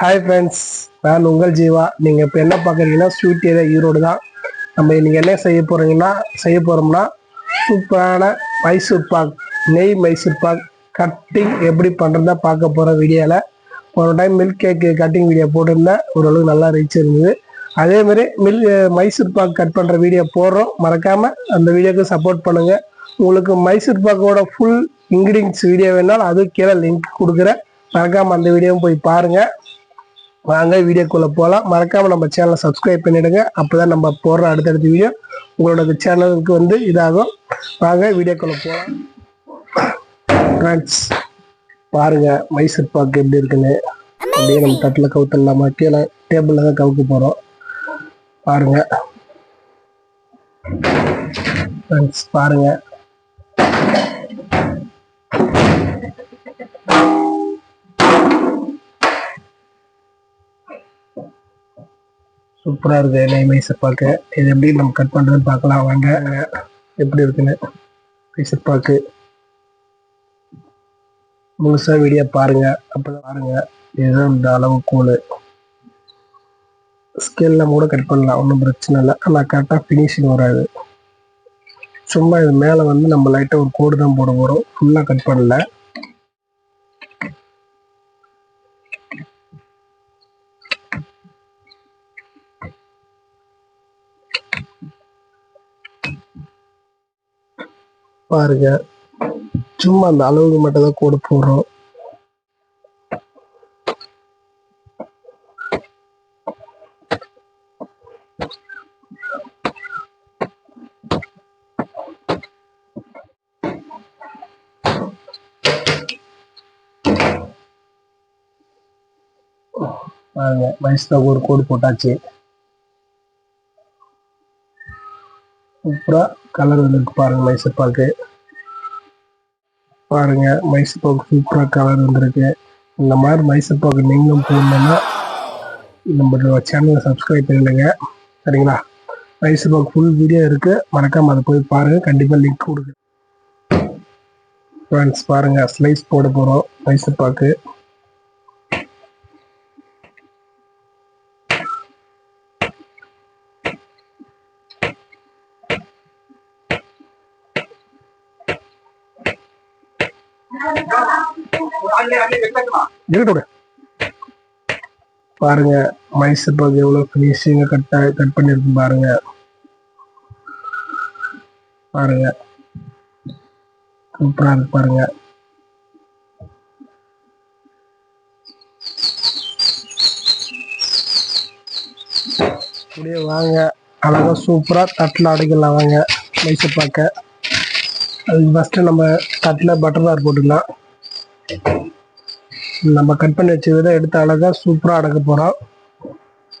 Hi friends நான் உங்கள் ஜீவா. நீங்கள் இப்போ என்ன பார்க்குறீங்கன்னா ஸ்வீட் ஏரியா ஈரோடு தான். நம்ம இன்றைக்கி என்ன செய்ய போகிறீங்கன்னா செய்ய போகிறோம்னா சூப்பரான மைசூர் பாக் நெய் மைசூர் பாக் கட்டிங் எப்படி பண்ணுறதா பார்க்க போகிற வீடியோவில் ஒரு time milk cake cutting video போட்டிருந்தேன் ஓரளவுக்கு நல்லா ரீச் இருந்தது. அதேமாரி மாதிரி மில் மைசூர் பாக் கட் பண்ணுற வீடியோ போடுறோம். மறக்காமல் அந்த வீடியோக்கு சப்போர்ட் பண்ணுங்கள் உங்களுக்கு மைசூர் பாக்கோட ஃபுல் இன்க்ரீடியன்ஸ் வீடியோ வேணாலும் அது கீழே லிங்க் கொடுக்குறேன். மறக்காமல் அந்த வீடியோவும் போய் பாருங்கள் வாங்க வீடியோக்குள்ளே போகலாம் மறக்காமல் நம்ம சேனலை சப்ஸ்கிரைப் பண்ணிவிடுங்க அப்போ தான் நம்ம போடுற அடுத்தடுத்த வீடியோ உங்களோட சேனலுக்கு வந்து இதாகும். வாங்க வீடியோக்குள்ளே போகலாம் ஃப்ரெண்ட்ஸ் பாருங்க மைசூர் பாக்கு எப்படி இருக்குன்னு. அப்படியே நம்ம தட்டில் கவுத்துடலாமா கீழே டேபிளில் தான் கவுக்க போகிறோம் பாருங்க. ஃப்ரெண்ட்ஸ் பாருங்க. சூப்பராக இருக்கு. நெய் மைசூர் பார்க்க இது எப்படி நம்ம கட் பண்ணுறதுன்னு பார்க்கலாம். வாங்க. எப்படி இருக்குன்னு மைசூர் பாக்கு முழுசாக வீடியோ பாருங்க. அப்பதான் பாருங்க. இதுதான் இந்த அளவு கூழ் ஸ்கேலில் கூட கட் பண்ணலாம். ஒன்றும் பிரச்சனை இல்லை. ஆனால் கரெக்டாக ஃபினிஷிங் வராது. சும்மா இது மேலே வந்து நம்ம லைட்டாக ஒரு கோடு தான் போட போகிறோம் ஃபுல்லாக கட் பண்ணல. பாருங்க. சும்மா அந்த அளவுக்கு மட்டும் தான் கோடு போடுறோம். பாருங்க வயசுல ஒரு கோடு போட்டாச்சு. சூப்பரா கலர் வந்துருக்கு பாருங்க மைசூர் பாக்கு பாருங்க மைசூர் பாக்கு சூப்பரா கலர் வந்திருக்கு. இந்த மாதிரி மைசூர் பாக்கு நீங்களும் போடணும்னா நம்மளோட சேனலை சப்ஸ்கிரைப் பண்ணிடுங்க. சரிங்களா? மைசூர் பாக்கு ஃபுல் வீடியோ இருக்கு. மறக்காம அதை போய் பாருங்க. கண்டிப்பா லிங்க் கொடுங்க. ஃப்ரெண்ட்ஸ் பாருங்க ஸ்லைஸ் போட போறோம் மைசூர் பாக்கு பாருங்க மைசூர் பாக்கு எவ்வளவு ஃபினிஷிங்க கட் கட் பண்ணிருக்கு பாருங்க. பாருங்க. சூப்பரா இருக்கு பாருங்க. அப்படியே வாங்க. அழகா சூப்பரா தட்டில் அடைக்கலாம் வாங்க மைசூர் பாக்க அதுக்கு ஃபஸ்ட்டு நம்ம தட்டில் பட்டர் நார் போட்டுக்கலாம். நம்ம கட் பண்ணி வச்ச விதம் எடுத்து அழகா சூப்பராக அடக்க போகிறோம்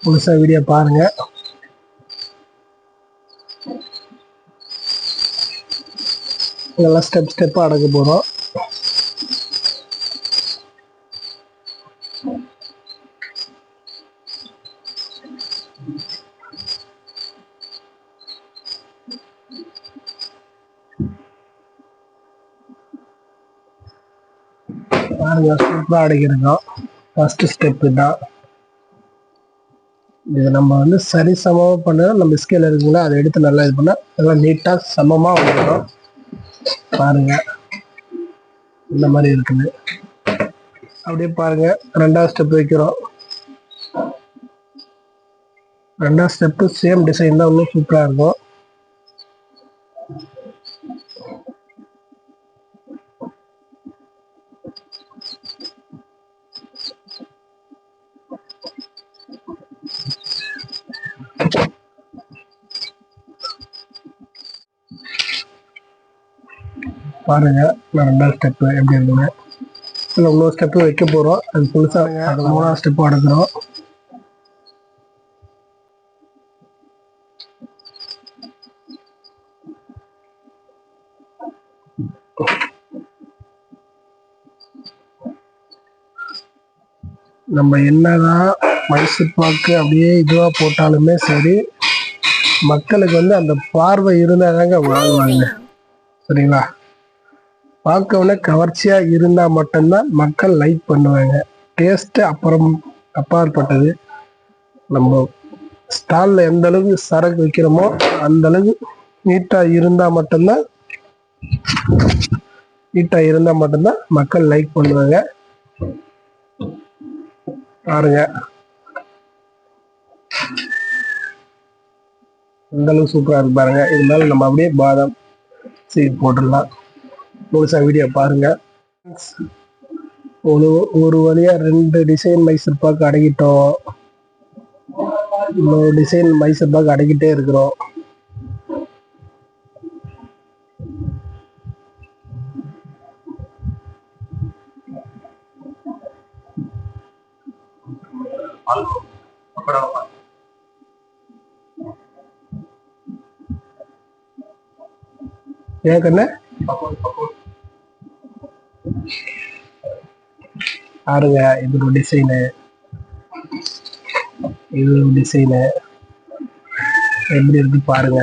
முழுசா வீடியோ பாருங்க. நல்லா ஸ்டெப் ஸ்டெப்பாக அடக்க போகிறோம் பாருங்க சூப்பராக அடைக்கிறோம் ஃபர்ஸ்ட் ஸ்டெப்பு தான். இது நம்ம வந்து சரி சமமாக பண்ணால் நம்ம ஸ்கேல் இருக்குங்களா அதை எடுத்து நல்லா இது பண்ணால் நல்லா நீட்டாக சமமாக வந்துடும். பாருங்க. இந்த மாதிரி இருக்குது. அப்படியே பாருங்க. ரெண்டாவது ஸ்டெப் வைக்கிறோம். ரெண்டாவது ஸ்டெப்பு சேம் டிசைன் தான். இன்னும் சூப்பராக இருக்கும். பாருங்க. நான் ரெண்டாவது ஸ்டெப் எப்படி இருக்குன்னு இல்லை இன்னொரு ஸ்டெப்பு வைக்க போறோம். அது புதுசாக அது மூணாவது ஸ்டெப் அடக்குறோம். நம்ம என்னதான் மைசூர் பாக்கு அப்படியே இதுவா போட்டாலுமே சரி மக்களுக்கு வந்து அந்த பார்வை இருந்தாதாங்க வாங்குவாங்க சரிங்களா? பார்க்கவுனே கவர்ச்சியா இருந்தா மட்டும்தான் மக்கள் லைக் பண்ணுவாங்க. டேஸ்ட் அப்புறம் அப்பாற்பட்டது. நம்ம ஸ்டாலில் எந்த அளவுக்கு சரக்கு வைக்கிறோமோ அந்த அளவுக்கு நீட்டாக இருந்தால் மட்டும்தான் நீட்டாக இருந்தால் மட்டும்தான் மக்கள் லைக் பண்ணுவாங்க. பாருங்க. இந்த அளவுக்கு சூப்பராக இருக்கு பாருங்க. இருந்தாலும் நம்ம அப்படியே பாதாம் சீட் போட்டுடலாம். முழுசா வீடியோ பாருங்க. ஒரு ஒரு வழியா ரெண்டு டிசைன் மைசூர் பாக்கு அடக்கிட்டோம். இன்னொரு டிசைன் மைசூர் பாக்கு அடக்கிட்டே இருக்கிறோம். ஏன் கண்ணு? பாருங்க இது ஒரு டிசைனு இது ஒரு டிசைனு எப்படி இருக்கு பாருங்க.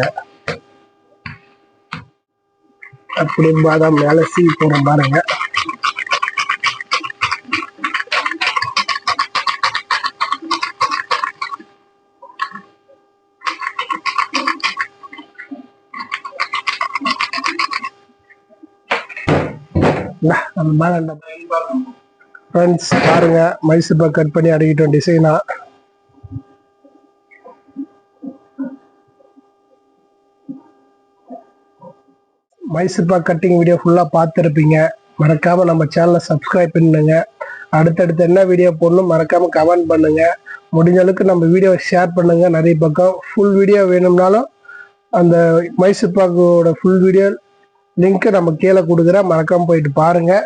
அப்படியே பாதாம் மேல சீ போறோம் பாருங்க. அந்த மாதிரி பாதாம் ஃப்ரெண்ட்ஸ் பாருங்க. மைசூர் பாக் கட் பண்ணி அடிக்கிட்டோம் டிசைனா மைசூர் பாக் கட்டிங் வீடியோ ஃபுல்லாக பார்த்துருப்பீங்க. மறக்காம நம்ம சேனலை சப்ஸ்கிரைப் பண்ணுங்க. அடுத்தடுத்து என்ன வீடியோ போடணும் மறக்காம கமெண்ட் பண்ணுங்க. முடிஞ்ச அளவுக்கு நம்ம வீடியோ ஷேர் பண்ணுங்க. நிறைய பக்கம் ஃபுல் வீடியோ வேணும்னாலும் அந்த மைசூர் பாக்கோட ஃபுல் வீடியோ லிங்க்கை நம்ம கீழே கொடுக்குறேன். மறக்காம போயிட்டு பாருங்கள்